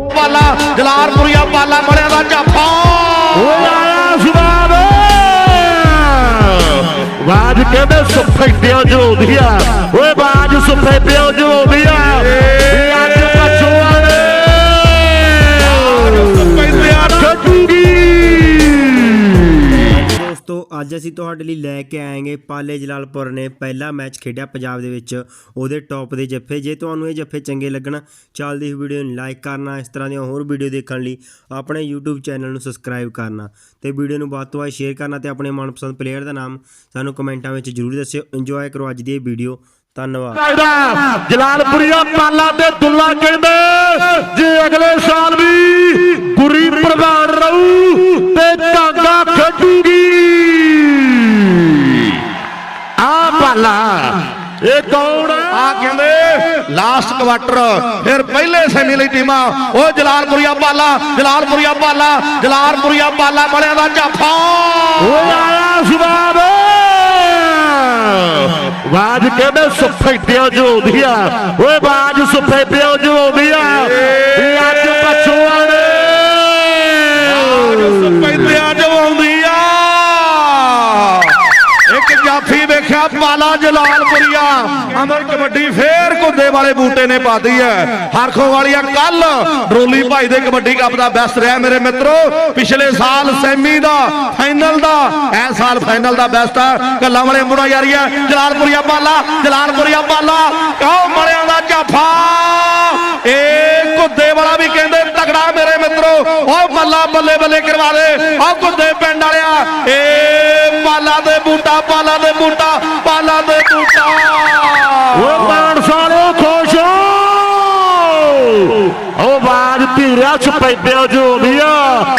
ਪਾਲਾ ਜਲਾਲਪੁਰੀਆ ਪਾਲਾ ਮੜਿਆ ਦਾ ਝਾਪਾ। ਓਏ ਆਇਆ ਸਵਾਦ ਬਾਜ ਕਹਿੰਦੇ ਸੁਫੇਟਿਓ ਜੋਦੀ ਆ ਓਏ ਬਾਜ ਸੁਫੇਟਿਓ ਜੋਦੀ ਆ ਅੱਜ ਅਸੀਂ ਤੁਹਾਡੇ ਲਈ ਲੈ ਕੇ ਆਏਗੇ ਪਾਲੇ ਜਲਾਲਪੁਰ ਨੇ ਪਹਿਲਾ ਮੈਚ ਖੇਡਿਆ ਪੰਜਾਬ ਦੇ ਵਿੱਚ, ਉਹਦੇ ਟੌਪ ਦੇ ਜੱਫੇ। ਜੇ ਤੁਹਾਨੂੰ ਇਹ ਜੱਫੇ ਚੰਗੇ ਲੱਗਣ ਚੱਲਦੀ ਹੋਈ ਵੀਡੀਓ ਨੂੰ ਲਾਈਕ ਕਰਨਾ, ਇਸ ਤਰ੍ਹਾਂ ਦੀਆਂ ਹੋਰ ਵੀਡੀਓ ਦੇਖਣ ਲਈ ਆਪਣੇ YouTube ਚੈਨਲ ਨੂੰ ਸਬਸਕ੍ਰਾਈਬ ਕਰਨਾ ਤੇ ਵੀਡੀਓ ਨੂੰ ਵੱਧ ਤੋਂ ਵੱਧ ਸ਼ੇਅਰ ਕਰਨਾ ਤੇ ਆਪਣੇ ਮਨਪਸੰਦ ਪਲੇਅਰ ਦਾ ਨਾਮ ਸਾਨੂੰ ਕਮੈਂਟਾਂ ਵਿੱਚ ਜ਼ਰੂਰ ਦੱਸਿਓ। ਇੰਜੋਏ ਕਰੋ ਅੱਜ ਦੀ ਇਹ ਵੀਡੀਓ। ਧੰਨਵਾਦ। ਜਲਾਲਪੁਰੀਆ ਪਾਲਾ ਤੇ ਦੁੱਲਾ ਕਹਿੰਦੇ, ਜੇ ਅਗਲੇ ਸਾਲ ਵੀ ਗੁਰੀ ਪ੍ਰਧਾਨ ਇਹ ਕੌਣ ਆ ਕਹਿੰਦੇ ਲਾਸਟ ਕੁਆਟਰ ਫਿਰ ਪਹਿਲੇ ਸੈਮੀ ਲਈ ਟੀਮਾਂ। ਉਹ ਜਲਾਲਪੁਰੀਆ ਪਾਲਾ ਜਲਾਲਪੁਰੀਆ ਪਾਲਾ ਜਲਾਲਪੁਰੀਆ ਪਾਲਾ ਮੜਿਆ ਦਾ ਝਾਫਾ। ਓਏ ਆਇਆ ਸਵਾਦ ਬਾਜ ਕਹਿੰਦੇ ਸੁਫੇਟਿਓ ਜੋਦੀ ਆ। ਓਏ ਬਾਜ ਸੁਫੇਟਿਓ ਜੋਦੀ ਆ ਇਹ ਅੱਜ ਪਛੂਆ ਨੇ ਪੈਂਦਿਆ ਜਵਾਉਂਦੀ ਆ ਇੱਕ ਜਾਫੀ ਪਾਲਾ ਜਲਾਲਪੁਰੀਆ ਅਮਰ ਕਬੱਡੀ ਫੇਰ ਕੁੰਦੇ ਵਾਲੇ ਬੂਟੇ ਨੇ ਪਾਦੀ ਹੈ ਹਰਖੋਂ ਵਾਲੀਆ ਕੱਲ ਡਰੋਲੀ ਭਾਈ ਦੇ ਕਬੱਡੀ ਕੱਪ ਦਾ ਬੈਸਟ ਰਿਹਾ ਮੇਰੇ ਮਿੱਤਰੋ। ਪਿਛਲੇ ਸਾਲ ਸੈਮੀ ਦਾ ਫਾਈਨਲ ਦਾ, ਐ ਸਾਲ ਫਾਈਨਲ ਦਾ ਬੈਸਟ ਆ। ਕੱਲਾ ਵਾਲੇ ਮੁੰਡਾ ਯਾਰੀ ਆ ਜਲਾਲਪੁਰੀਆ ਪਾਲਾ ਜਲਾਲਪੁਰੀਆ ਪਾਲਾ। ਕਹੋ ਮੜਿਆਂ ਦਾ ਝਾਫਾ। ਏ ਕੁੱਦੇ ਵਾਲਾ ਵੀ ਕਹਿੰਦੇ ਤਗੜਾ ਮੇਰੇ ਮਿੱਤਰੋ। ਓ ਬੱਲਾ ਬੱਲੇ ਬੱਲੇ ਕਰਵਾ ਦੇ। ਓ ਕੁੱਦੇ ਪਿੰਡ ਵਾਲਿਆ। ਏ ਪਾਲਾ ਦੇ ਬੂਟਾ, ਪਾਲਾ ਦੇ ਬੂਟਾ। Direto para Ibel de Umbia.